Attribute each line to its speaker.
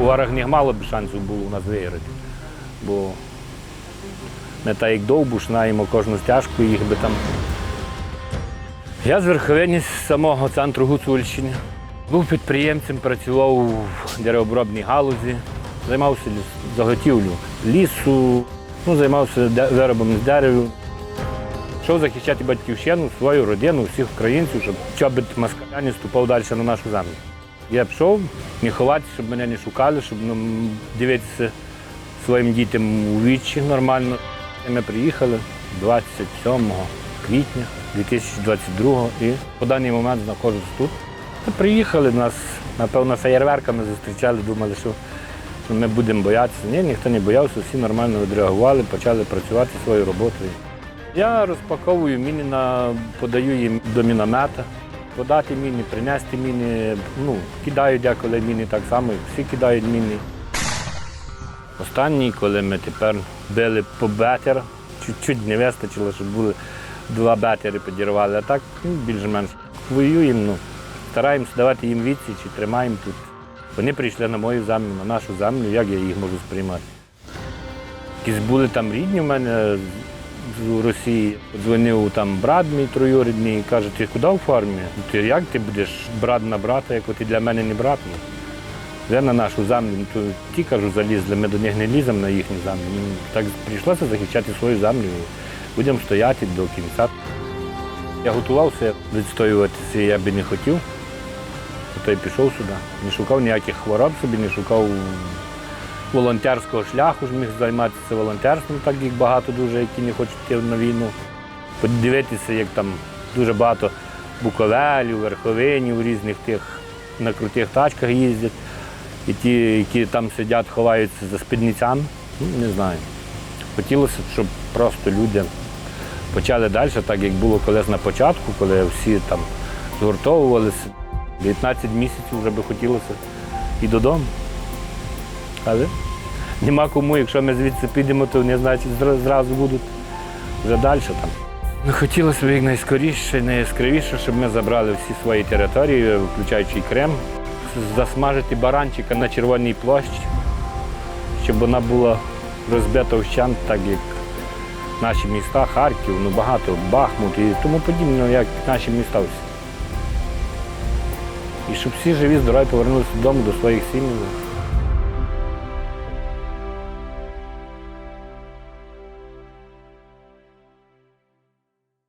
Speaker 1: У Варагніх мало б шансів було у нас виграти. Бо ми так як довбуш знаємо кожну стяжку, їх би там. Я з верховині з самого центру Гуцульщини. Був підприємцем, працював у деревообробній галузі, займався заготівлю лісу, ну, займався виробом з дерева. Йшов захищати батьківщину, свою родину, всіх українців, щоб чобит москаля не ступав далі на нашу землю. Я пішов не ховатися, щоб мене не шукали, щоб ну, дивитися своїм дітям у вічі нормально. Ми приїхали 27 квітня 2022 і по даний момент знаходжусь тут. Та приїхали нас, напевно, феєрверками зустрічали, думали, що ми будемо боятися. Ні, ніхто не боявся, всі нормально відреагували, почали працювати своєю роботою. Я розпаковую міни, подаю їм до міномета. Подати міни, принести міни. Ну, кидають деколи міни так само, всі кидають міни. Останній, коли ми тепер били по бетер, чуть-чуть не вистачило, щоб були два бетери підірвали. А так ну, більш-менш воюємо, ну, стараємося давати їм відсіч і тримаємо тут. Вони прийшли на мою землю, на нашу землю, як я їх можу сприймати. Якісь були там рідні в мене з- Росії. Дзвонив там брат мій троюрідний і каже, ти куди в формі? Ти як ти будеш брат на брата, як ти для мене не брат? Вже на нашу землю, то ті кажу, залізли, ми до них не ліземо на їхню землю. Ну, так прийшлося захищати свою землю. Будемо стояти до кінця. Я готувався відстоюватися, я би не хотів. То й пішов сюди. Не шукав ніяких хвороб собі, не шукав волонтерського шляху, ж міг займатися волонтерством, так як багато дуже, які не хочуть йти на війну. Подивитися, як там дуже багато буковелів, верховинів різних тих на крутих тачках їздять. І ті, які там сидять, ховаються за спідницями, ну, не знаю. Хотілося, щоб просто люди почали далі, так як було колись на початку, коли всі там згуртовувалися. 19 місяців вже би хотілося і додому. Але нема кому, якщо ми звідси підемо, то вони, значить, зра- зразу будуть вже далі там. Ну, хотілося б як найскоріше, найяскравіше, щоб ми забрали всі свої території, включаючи і Крим, засмажити баранчика на Червоній площі, щоб вона була розбита вщент, так як наші міста, Харків, ну багато, Бахмут і тому подібне, як наші міста всі. І щоб всі живі, здорові повернулися додому до своїх сімей.